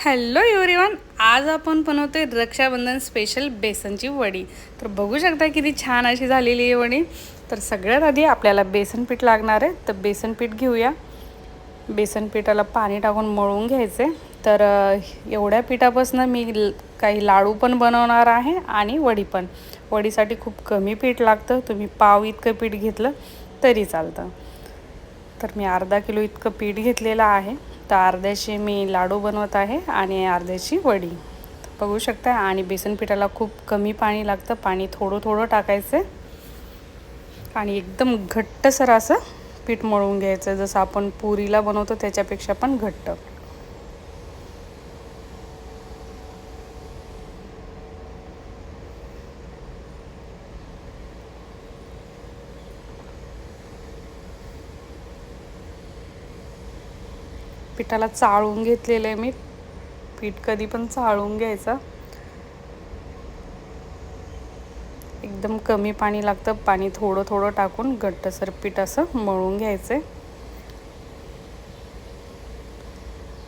Hello everyone आज आपण बनवतोय रक्षाबंधन स्पेशल बेसनची वडी. तर बघू शकता किती छान अशी झालेली आहे वडी. तर सगळ्यात आधी आपल्याला बेसन पीठ लागणार आहे तर बेसन पीठ घेऊया. बेसन पिठाला पाणी टाकून मळून घ्यायचे. तर एवढ्या पिठापासून मी काही लाडू पण बनवणार आहे आणि वडी पण. वडीसाठी खूप कमी पीठ लागतं. तुम्ही पाव इतकं पीठ घेतलं तरी चालतं. तर मी अर्धा किलो इतकं पीठ घेतलेलं आहे. तर अर्ध्याची मी लाडू बनवत आहे आणि अर्ध्याची वडी. बघू शकता आणि बेसन पिठाला खूप कमी पाणी लागतं पाणी थोडं थोडं टाकायचं. आणि एकदम घट्टसर असं पीठ मळून घ्यायचं जसं आपण पुरीला बनवतो त्याच्यापेक्षा पण घट्ट. पिठाला चाळून घेतलेलं आहे मी. पीठ कधी पण चाळून घ्यायचं. एकदम कमी पाणी लागतं. पाणी थोडं थोडं टाकून घट्टसर पीठ असं मळून घ्यायचं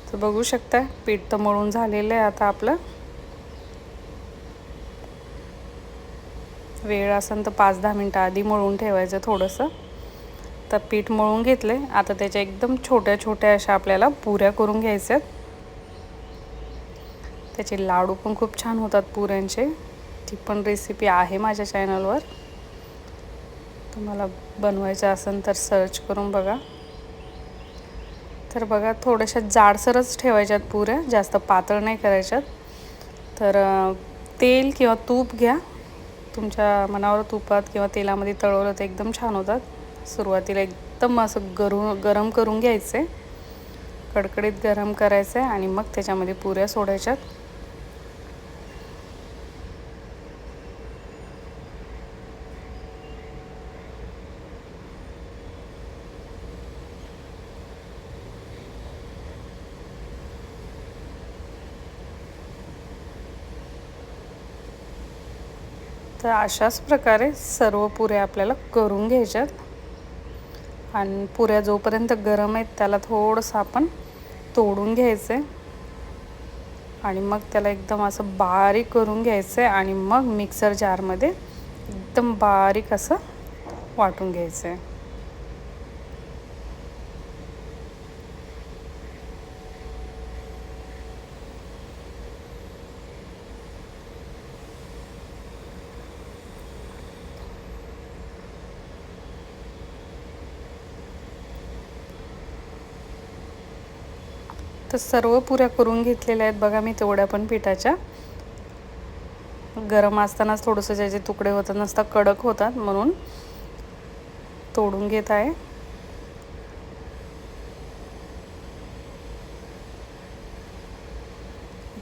तर बघू शकता पीठ तर मळून झालेलं आहे आता आपलं. वेळ असेल तर पाच दहा मिनटं आधी मळून ठेवायचं थोडंसं. तर पीठ मळून घेतले आता त्याच्या एकदम छोट्या छोट्या अशा आपल्याला पुऱ्या करून घ्यायच्या आहेत. त्याचे लाडू पण खूप छान होतात पुऱ्यांचे. ती पण रेसिपी आहे माझ्या चॅनलवर तुम्हाला बनवायचं असेल तर सर्च करून बघा. तर बघा थोड्याशा जाडसरच ठेवायच्यात पुऱ्या जास्त पातळ नाही करायच्यात. तर तेल किंवा तूप घ्या. तुमच्या मनावर तुपात किंवा तेलामध्ये तळवलं तर एकदम छान होतात. सुरुवातीला एकदम असं गरू गरम करून घ्यायचे. कडकडीत गरम करायचं आणि मग त्याच्यामध्ये पुऱ्या सोडायच्यात तर अशाच प्रकारे सर्व पुऱ्या आपल्याला करून घ्यायच्यात. आणि पुऱ्या जोपर्यंत गरम आहेत त्याला थोडंसं आपण तोडून घ्यायचं आहे आणि मग त्याला एकदम असं बारीक करून घ्यायचं आहे आणि मग मिक्सर जारमध्ये एकदम बारीक असं वाटून घ्यायचं आहे तर सर्व पुऱ्या करून घेतलेल्या आहेत बघा मी तेवढ्या पण पिठाच्या. गरम असतानाच थोडंसं ज्याचे तुकडे होतात नसता कडक होतात म्हणून तोडून घेत आहे.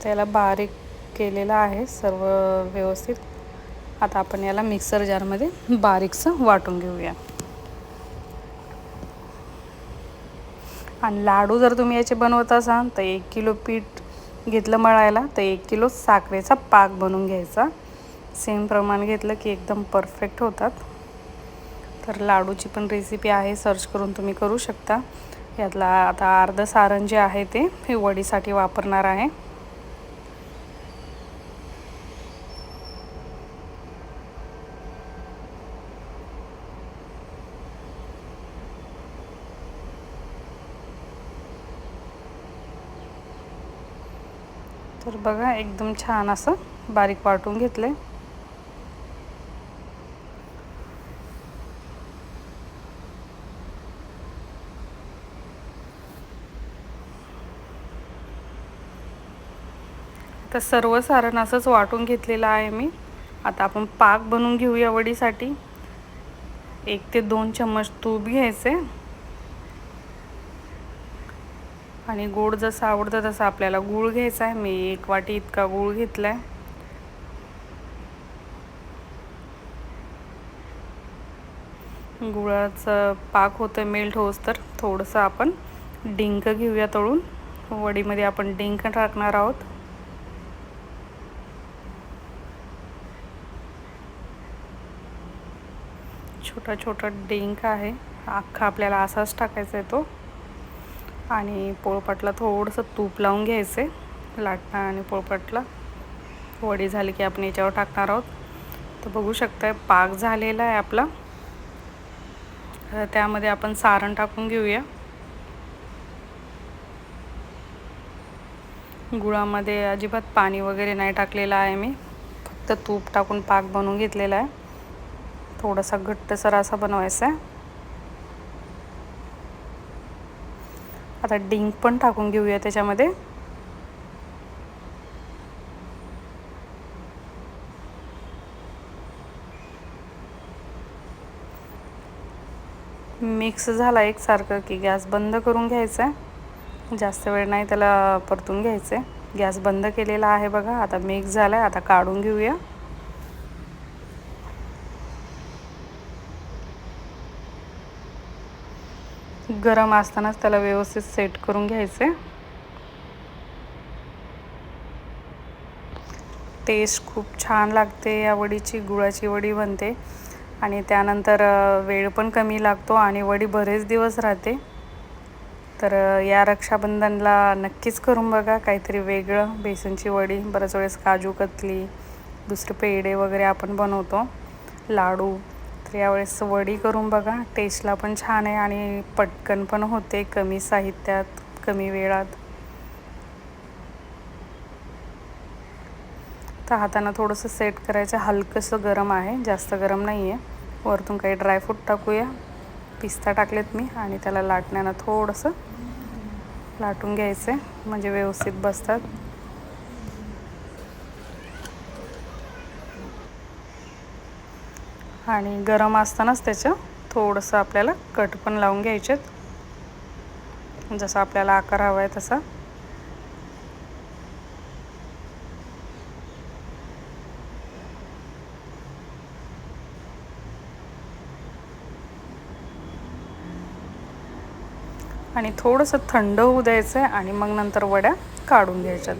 त्याला बारीक केलेलं आहे सर्व व्यवस्थित. आता आपण याला मिक्सर जारमध्ये बारीकसं वाटून घेऊया. आणि लाडू जर तुम्ही याचे बनवत असाल तर एक किलो पीठ घेतलं मळायला तर एक किलो साखरेचा पाक बनवून घ्यायचा. सेम प्रमाण घेतलं की एकदम परफेक्ट होतात. तर लाडूची पण रेसिपी आहे सर्च करून तुम्ही करू शकता. यातला आता अर्ध सारण जे आहे ते हे वडीसाठी वापरणार आहे. तर बघा एकदम छान असं बारीक वाटून घेतलं तर सर्व सारण असंच वाटून घेतलेलं आहे मी. आता आपण पाक बनवून घेऊया वडीसाठी. एक ते दोन चम्मच तूप घ्यायचे आणि गोड जसं आवडतं तसं आपल्याला गूळ घ्यायचा आहे. मी एक वाटी इतका गूळ घेतला आहे गुळाचं पाक होतं मेल्ट होस तर थोडंसं आपण डिंक घेऊया तळून. वडीमध्ये आपण डिंक टाकणार आहोत. छोटा छोटा डिंक आहे. अख्खा आपल्याला असाच टाकायचा आहे तो. आणि पोळपाटला थोडंसं तूप लावून घ्यायचं लाटणं आणि पोळपटला. वडी झाली की आपण याच्यावर टाकणार आहोत. तर बघू शकताय पाक झालेला आहे आपला. त्यामध्ये आपण सारण टाकून घेऊया. गुळामध्ये अजिबात पाणी वगैरे नाही टाकलेलं आहे मी. फक्त तूप टाकून पाक बनवून घेतलेला आहे. थोडासा घट्टसर असा बनवायचा आहे. आता डिंक पण टाकून घेऊया त्याच्यामध्ये. मिक्स झाला एकसारखं की गॅस बंद करून घ्यायचा. आहे जास्त वेळ नाही त्याला परतून घ्यायचं. आहे गॅस बंद केलेला आहे बघा. आता मिक्स झाला आहे आता काढून घेऊया. गरम असतानाच त्याला व्यवस्थित सेट करून घ्यायचं. टेस्ट खूप छान लागते या वडीची गुळाची वडी बनते. आणि त्यानंतर वेळ पण कमी लागतो आणि वडी बरेच दिवस राहते. तर या रक्षाबंधनला नक्कीच करून बघा काहीतरी वेगळं. बेसनची वडी बऱ्याच वेळेस काजू कतली दुसरे पेढे वगैरे आपण बनवतो. लाडू. तर यावेळेस वडी करून बघा टेस्टला पण छान आहे आणि पटकन पण होते कमी साहित्यात कमी वेळात. तर हाताना थोडंसं सेट करायचं हलकंसं गरम आहे जास्त गरम नाही आहे वरतून काही ड्रायफ्रूट टाकूया. पिस्ता टाकलेत मी आणि त्याला लाटण्यानं थोडंसं लाटून घ्यायचं आहे म्हणजे व्यवस्थित बसतात. आणि गरम असतानाच त्याचं थोडंसं आपल्याला कट पण लावून घ्यायचेत. जसं आपल्याला आकार हवा आहे तसा. आणि थोडंसं थंड होऊ द्यायचं आहे आणि मग नंतर वड्या काढून घ्यायच्यात.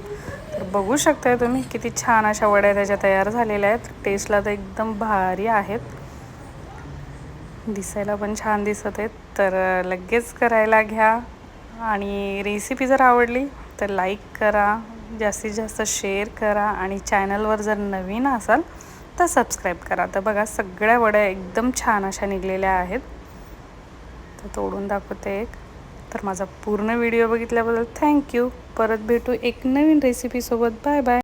तर बघू शकताय तुम्ही किती छान अशा वड्या त्याच्या तयार झालेल्या आहेत. टेस्टला तर एकदम भारी आहेत. दिसायला पण छान दिसत आहेत. तर लगेच करायला घ्या. आणि रेसिपी जर आवडली तर लाईक करा. जास्तीत जास्त शेअर करा. आणि चॅनलवर जर नवीन असाल तर सबस्क्राईब करा. तर बघा सगळ्या वड्या एकदम छान अशा निघलेल्या आहेत. तर तोडून दाखवते एक. तर माझा पूर्ण व्हिडिओ बघितल्याबद्दल थँक्यू परत भेटू एक नवीन रेसिपीसोबत बाय बाय